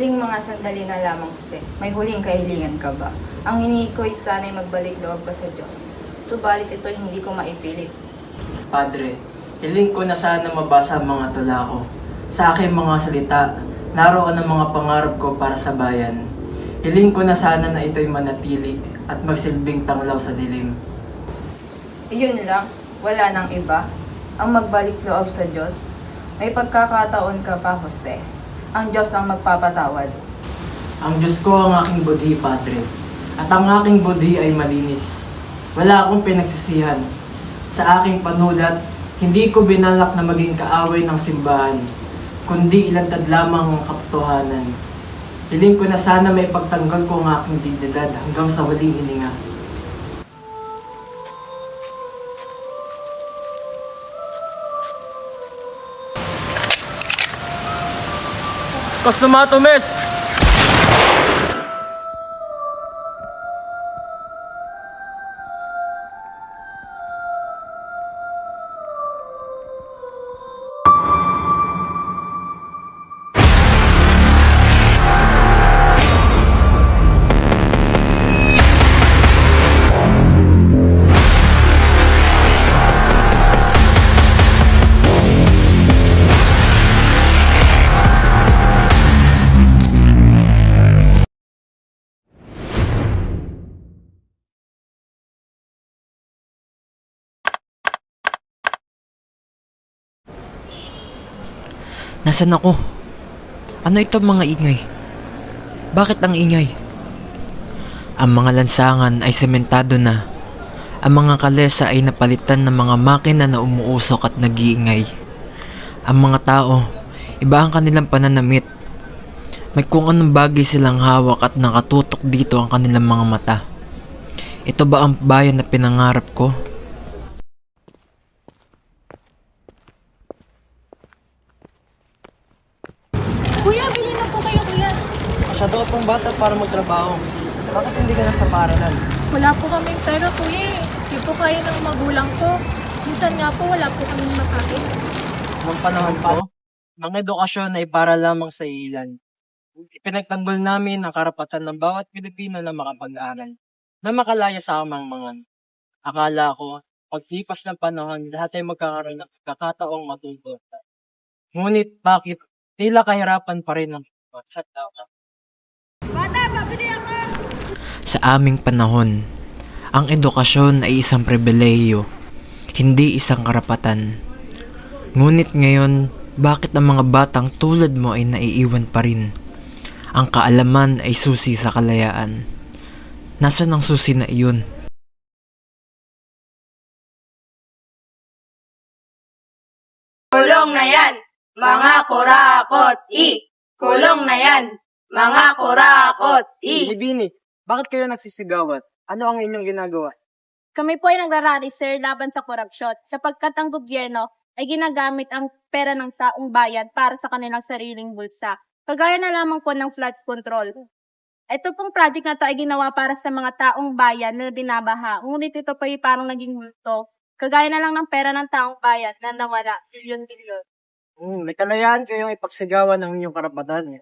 Huling mga sandali na lamang kasi, may huling kahilingan ka ba? Ang hinihingi ko ay sana'y magbalik loob ka sa Diyos. Subalit ito hindi ko maipilit. Padre, hiling ko na sana mabasa ang mga tula ko. Sa aking mga salita, naroon ang mga pangarap ko para sa bayan. Hiling ko na sana na ito'y manatili at magsilbing tanglaw sa dilim. Iyon lang, wala nang iba. Ang magbalik loob sa Diyos. May pagkakataon ka pa, Jose. Ang Diyos ang magpapatawad. Ang Diyos ko ang aking budhi, Padre. At ang aking budhi ay malinis. Wala akong pinagsisihan. Sa aking panulat, hindi ko binalak na maging kaaway ng simbahan, kundi ilantad lamang ang katotohanan. Hiling ko na sana may pagtanggol ko ang aking dignidad hanggang sa huling hininga. Customato, mes! Nasaan ako? Ano ito mga ingay? Bakit ang ingay? Ang mga lansangan ay sementado na. Ang mga kalesa ay napalitan ng mga makina na umuusok at nag-iingay. Ang mga tao, iba ang kanilang pananamit. May kung anong bagay silang hawak at nakatutok dito ang kanilang mga mata. Ito ba ang bayan na pinangarap ko? Kuya, bili na po kayo, kuya. Masyado ka pang bata para magtrabaho. Bakit hindi ka nasa paralan? Wala po kaming pera, kuya. eh. Hindi po kaya ng magulang ko. Minsan nga po, wala po kaming makain. Nung panahon ko, mga edukasyon ay para lamang sa ilan. Ipinagtanggol namin ang karapatan ng bawat Pilipino na makapag-aral, na makalaya sa amang-mangan. Akala ko, pagtipas ng panahon, lahat ay magkakaroon ng pagkakataong matuto. Ngunit bakit tila kahirapan pa rin ang shutdown? Sa aming panahon, ang edukasyon ay isang pribilehiyo, hindi isang karapatan. Ngunit ngayon, bakit ang mga batang tulad mo ay naiiwan pa rin? Ang kaalaman ay susi sa kalayaan. Nasaan ang susi na iyon? Kulong na yan, mga kurakot-i! Kulong na yan, mga kurakot-i! Bini, bakit kayo nagsisigawan? Ano ang inyong ginagawa? Kami po ay nagrarally, sir, laban sa korupsyon sapagkat ang gobyerno ay ginagamit ang pera ng taong bayan para sa kanilang sariling bulsa. Kagaya na lamang po ng flood control. Ito pong project na to ay ginawa para sa mga taong bayan na binabaha. Ngunit ito pa ay parang naging multo. Kagaya na lang ng pera ng taong bayan na nawala. Bilyon-bilyon. Hmm, may kalayaan kayong ipagsigawan ng inyong karapatan.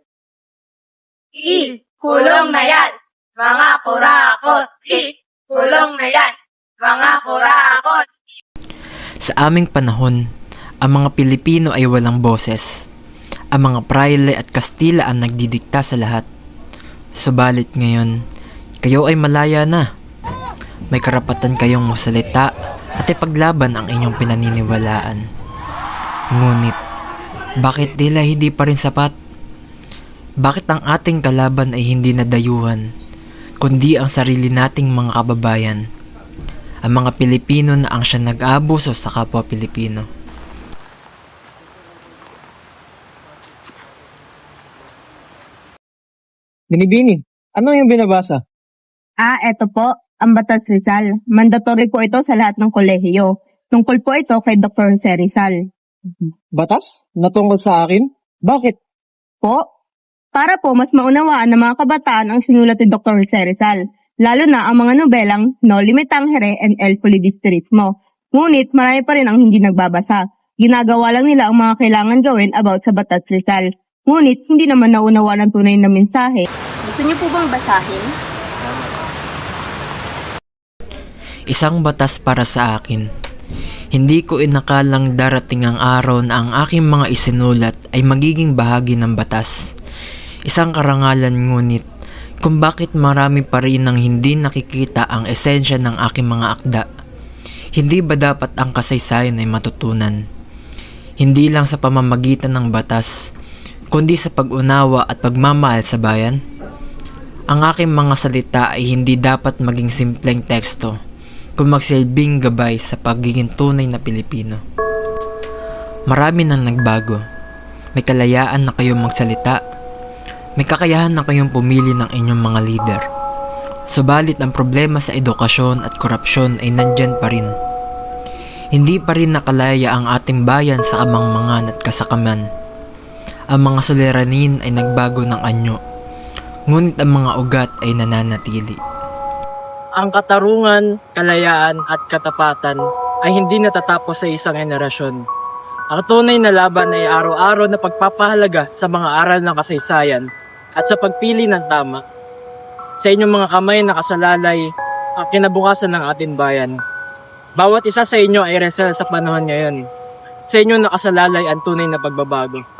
I! Kulong na yan, mga kurakot-i! Kulong na yan, mga kurakot Sa aming panahon, ang mga Pilipino ay walang boses. Ang mga praile at Kastila ang nagdidikta sa lahat. Subalit ngayon, kayo ay malaya na. May karapatan kayong magsalita at ipaglaban ang inyong pinaniniwalaan. Ngunit, bakit tila hindi pa rin sapat? Bakit ang ating kalaban ay hindi nadayuhan, kundi ang sarili nating mga kababayan? ang mga Pilipino na ang siya nag-aabuso sa kapwa Pilipino. Binibini, ano yung binabasa? Ah, eto po, ang Batas Rizal. Mandatory po ito sa lahat ng kolehiyo. Tungkol po ito kay Dr. Jose Rizal. Batas? Natungkol sa akin? Bakit? Po, para po mas maunawaan ng mga kabataan ang sinulat ni Dr. Jose Rizal, lalo na ang mga nobelang No Limitang Here and El Polidistrismo. Ngunit marami pa rin ang hindi nagbabasa. Ginagawa lang nila ang mga kailangan gawin about sa Batas Rizal. Ngunit hindi naman naunawa ng tunay na mensahe. Gusto niyo po bang basahin? Isang batas para sa akin. Hindi ko inakalang darating ang araw na ang aking mga isinulat ay magiging bahagi ng batas. Isang karangalan ngunit kung bakit marami pa rin ang hindi nakikita ang esensya ng aking mga akda. Hindi ba dapat ang kasaysayan ay matutunan? Hindi lang sa pamamagitan ng batas, kundi sa pag-unawa at pagmamahal sa bayan? Ang aking mga salita ay hindi dapat maging simpleng teksto kung magsilbing gabay sa pagiging tunay na Pilipino. Marami nang nagbago. May kalayaan na kayong magsalita. May kakayahan na kayong pumili ng inyong mga leader. Subalit ang problema sa edukasyon at korupsyon ay nandyan pa rin. Hindi pa rin nakalaya ang ating bayan sa kamangmangan at kasakaman. Ang mga suliranin ay nagbago ng anyo, ngunit ang mga ugat ay nananatili. Ang katarungan, kalayaan at katapatan ay hindi natatapos sa isang henerasyon. Ang tunay na laban ay araw-araw na pagpapahalaga sa mga aral ng kasaysayan at sa pagpili ng tama. Sa inyong mga kamay nakasalalay ang kinabukasan ng ating bayan. Bawat isa sa inyo ay resel sa panahon ngayon. Sa inyo nakasalalay ang tunay na pagbabago.